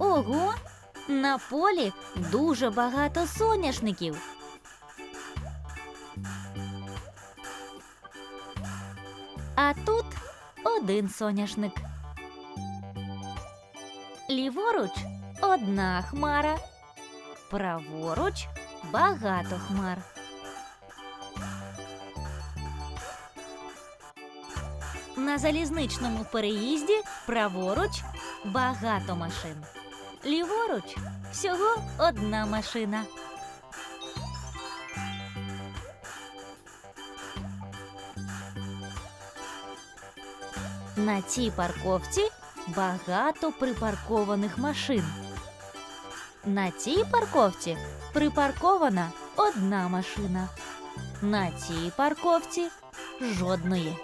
Ого! На полі дуже багато соняшників. А тут один соняшник. Ліворуч одна хмара. Праворуч багато хмар. На залізничному переїзді праворуч багато машин. Ліворуч всього одна машина. На цій парковці багато припаркованих машин. На цій парковці припаркована одна машина. На цій парковці жодної.